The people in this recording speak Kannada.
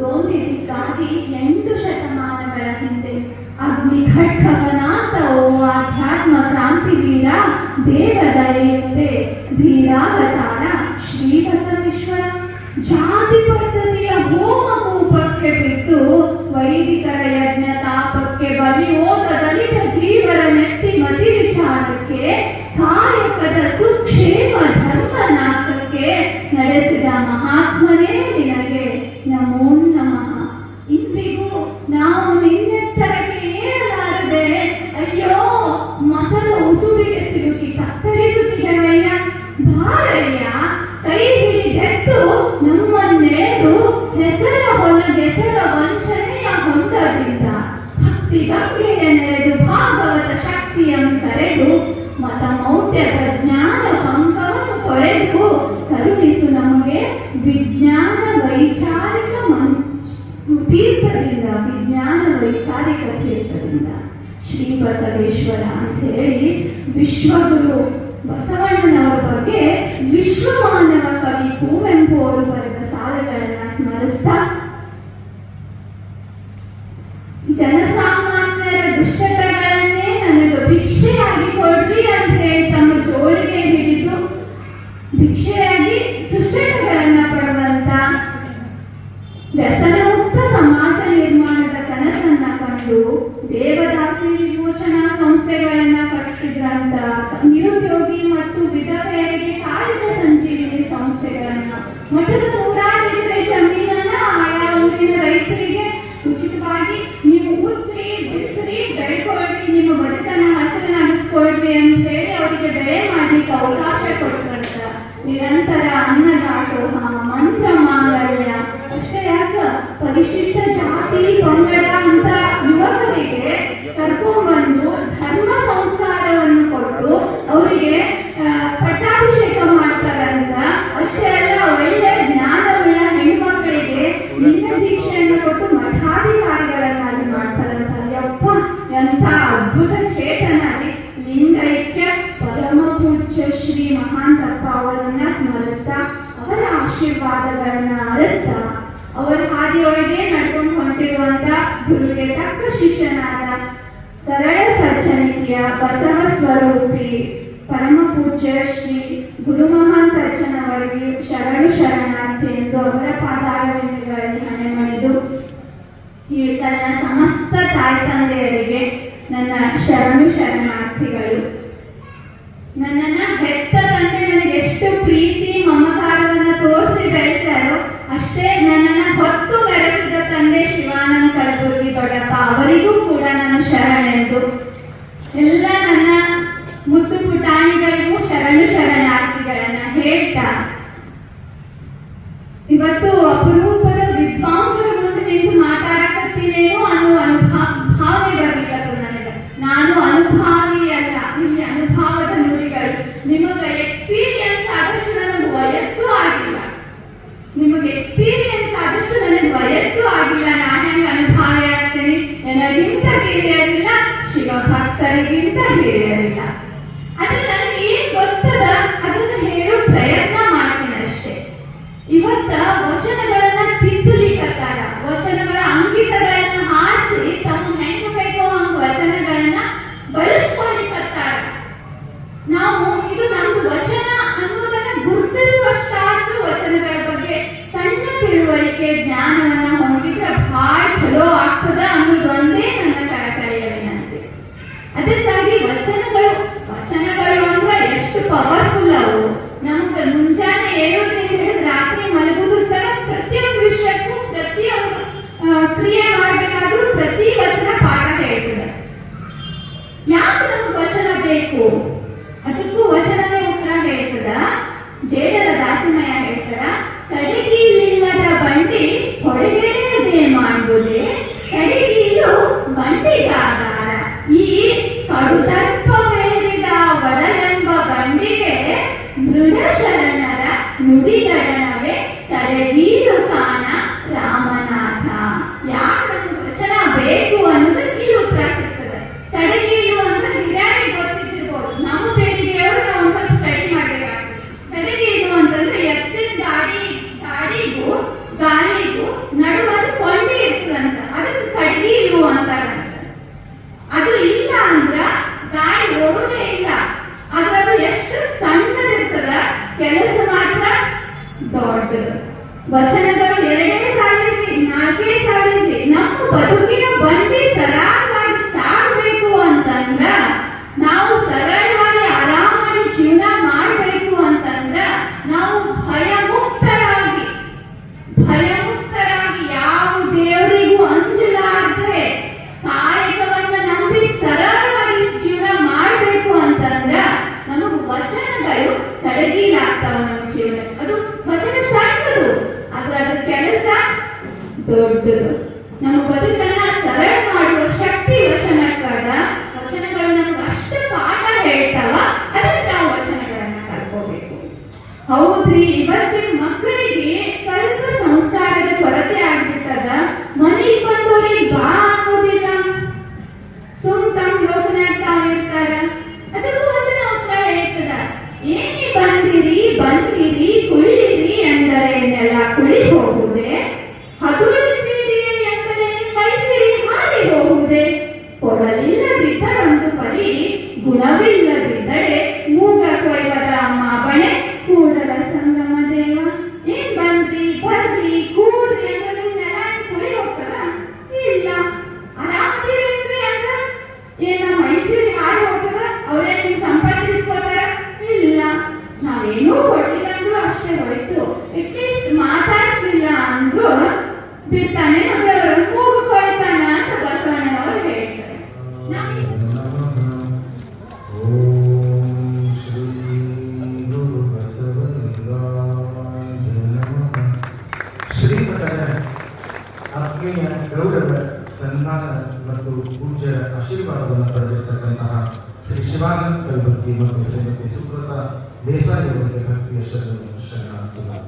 ದೋಂದಿದ್ದಕ್ಕಾಗಿ ಎಂಟು ಶತಮಾನಗಳ ಹಿಂದೆ ಅಗ್ನಿಘಟ್ಟವನಾಥವೋ ಆಧ್ಯಾತ್ಮ ಕ್ರಾಂತಿವೀರ ದೇವದಯೆಯುತ್ತೆ ಧೀರಾವತಾರ ಶ್ರೀ ಬಸವೇಶ್ವರ ಜಾತಿ ಪದ್ಧತಿಯ ಹೋಮ ಕೂಪಕ್ಕೆ ಬಿದ್ದು ವೈದಿಕರ ಯಜ್ಞ ತಾಪಕ್ಕೆ ಬಲಿ ಹೋದ ದಲಿತ ಜೀವರ ನೆತ್ತಿ ಮತಿ ವಿಚಾರಕ್ಕೆ, ಕಾಯಕದ ಸುಕ್ಷೇಮ ಧರ್ಮನಾಥಕ್ಕೆ ನಡೆಸಿದ ಮಹಾತ್ಮನೇ ನೆರೆದು ಭಾಗವತ ಶಕ್ತಿಯನ್ನು ಕರೆದು ಮತ ಮೌಢ್ಯದ ಜ್ಞಾನ ಪಂಕವನ್ನು ತೊಳೆದು ಕರುಣಿಸು ನಮಗೆ ವಿಜ್ಞಾನ ವೈಚಾರಿಕ ತೀರ್ಥದಿಂದ, ವಿಜ್ಞಾನ ವೈಚಾರಿಕ ತೀರ್ಥದಿಂದ. ಶ್ರೀ ಬಸವೇಶ್ವರ ಅಂತ ಹೇಳಿ ವಿಶ್ವಗುರು ಬಸವಣ್ಣನವರ ಬಗ್ಗೆ ವಿಶ್ವಮಾನವ ಕವಿ ಕುವೆಂಪು ಅವರು ಬರೆದ ಸಾಲುಗಳನ್ನ ಸ್ಮರಿಸ್ತಾ ಜನಸಾಮಾನ್ಯರ ಕನಸನ್ನ ಕಂಡು ಆಶೀರ್ವಾದಗಳನ್ನ ಅರಸ್ತಾ ಅವರ ಹಾದಿಯೊಳಗೆ ನಡ್ಕೊಂಡು ಹೊಂಟಿರುವಂತ ಗುರುವಿಗೆ ತಕ್ಕ ಶಿಷ್ಯನಾದ ಸರಳ ಸಜ್ಜನಿಕೆಯ ಬಸವ ಸ್ವರೂಪಿ ಪರಮ ಪೂಜ್ಯ ಶ್ರೀ ಗುರು ಮಹಾಂತರ್ಜನವರಿಗೆ ಶರಣು ಶರಣಾರ್ಥಿ ಎಂದು ಅವರ ಪಾದಾರವಿಂದಗಳಲ್ಲಿ ಹಣೆ ಮಾಡಿದು ತನ್ನ ಸಮಸ್ತ ತಾಯಿ ತಂದೆಯರಿಗೆ ನನ್ನ ಶರಣು ಶರಣಾರ್ಥಿಗಳು. ನನ್ನನ್ನ ಹೆತ್ತ ತಂದೆ ನನಗೆ ಎಷ್ಟು ಪ್ರೀತಿ ದೊಡ್ಡಪ್ಪ ಅವರಿಗೂ ಕೂಡ ನಾನು ಶರಣೆಂದು ಎಲ್ಲ ನನ್ನ ಮುದ್ದು ಪುಟಾಣಿಗಳಿಗೂ ಶರಣು ಶರಣಾರ್ಥಿಗಳನ್ನ ಹೇಳ್ತಾ, ಇವತ್ತು ಅಪರೂಪದ ವಿದ್ವಾಂಸರ ಮುಂದೆ ನಿಂತು ಮಾತಾಡಕತ್ತೀನೇನೋ ಅನ್ನೋ ಅನುಭವ ಭಾವನೆ ಬರಲಿಲ್ಲ ನನಗೆ ನಾನು ಅನುಭಾವಿ ಅಲ್ಲ ಇಲ್ಲಿ ಅನುಭವದ ನುಡಿಗಳು. ನಿಮಗೆ ಭಕ್ತರಿಗಿಂತ ಹಿರಿಯರಿಲ್ಲ ಆದ್ರೆ ಕ್ರಿಯೆ ಮಾಡಬೇಕಾದ್ರೂ ಪ್ರತಿ ವಚನ ಪಾಠ ಹೇಳ್ತದೆ. ಯಾಕೆ ನಮಗೆ ವಚನ ಬೇಕು? ಅದಕ್ಕೂ ವಚನವೇ ಉತ್ತರ ಹೇಳ್ತದ. ಜೇಡರ ದಾಸಿಮಯ ಹೇಳ್ತಾರ ಕಡೆಗೀಲಿಲ್ಲದ ಬಂಡಿ ಹೊಡೆಗೆಳೆಯದೆ ಮಾಡುವುದೇ? ಕಡೆಗೀಲು ಬಂಡಿಗಾದಾರ. ಈ ಕಡುದರ್ಪವೇರಿದ ಒಡಲೆಂಬ ಬಂಡಿಗೆ ಮೃಡ ಶರಣರ ನುಡಿಗಣವೇ ತಲೆಗೀರು ಕಾಣ. ದೊಡ್ಡದು ವಚನಗಳು ಎರಡೇ ಸಾಲಿರ್ಲಿ ನಾಲ್ಕೇ ಸಾಲಿರ್ಲಿ ನಮ್ಮ ಬದುಕಿನ ಒಂದೇ ದೊಡ್ಡದು ನಮ್ಮ ಬದುಕನ್ನ ಸರಳ ಮಾಡುವ ಶಕ್ತಿ ವಚನಕ್ಕದ ವಚನಗಳು ನಮ್ಗೆ ಅಷ್ಟು ಪಾಠ ಹೇಳ್ತಾವ, ಅದಕ್ಕೆ ನಾವು ವಚನಗಳನ್ನ ಕಲ್ಕೋಬೇಕು ಹೌದ್ರಿ, ಇವತ್ತಿನ ಮಕ್ಕಳಿಗೆ ಸ್ವಲ್ಪ ಸಂಸ್ಕಾರದ ಕೊರತೆ ಆಗ್ಬಿಟ್ಟದ? ಮನೆಗೆ ಬಂದವರಿಗೆ ಬಾ ಕೊಡಲಿಲ್ಲದಿದ್ದರೊಂದು ಪರಿ ಗುಣವಿಲ್ಲದಿದ್ದರೆ ಮೂಗ ಕೊಯ್ವದ ಮಾಪಣೆ ಕೂಡಲ ಸಂಗಮ ದೇವ. ಆತ್ಮೀಯ ಗೌರವ ಸನ್ಮಾನ ಮತ್ತು ಪೂಜ್ಯರ ಆಶೀರ್ವಾದವನ್ನು ಪಡೆದಿರ್ತಕ್ಕಂತಹ ಶ್ರೀ ಶಿವಾನಂದ ಕಲಬುರ್ಗಿ ಮತ್ತು ಶ್ರೀಮತಿ ಸುಬ್ರತಾ ದೇಸಾಯಿ ಅವರಿಗೆ ಭಕ್ತಿಯ ಶರಣ ಶರಣಾರ್ಥಿಗಳು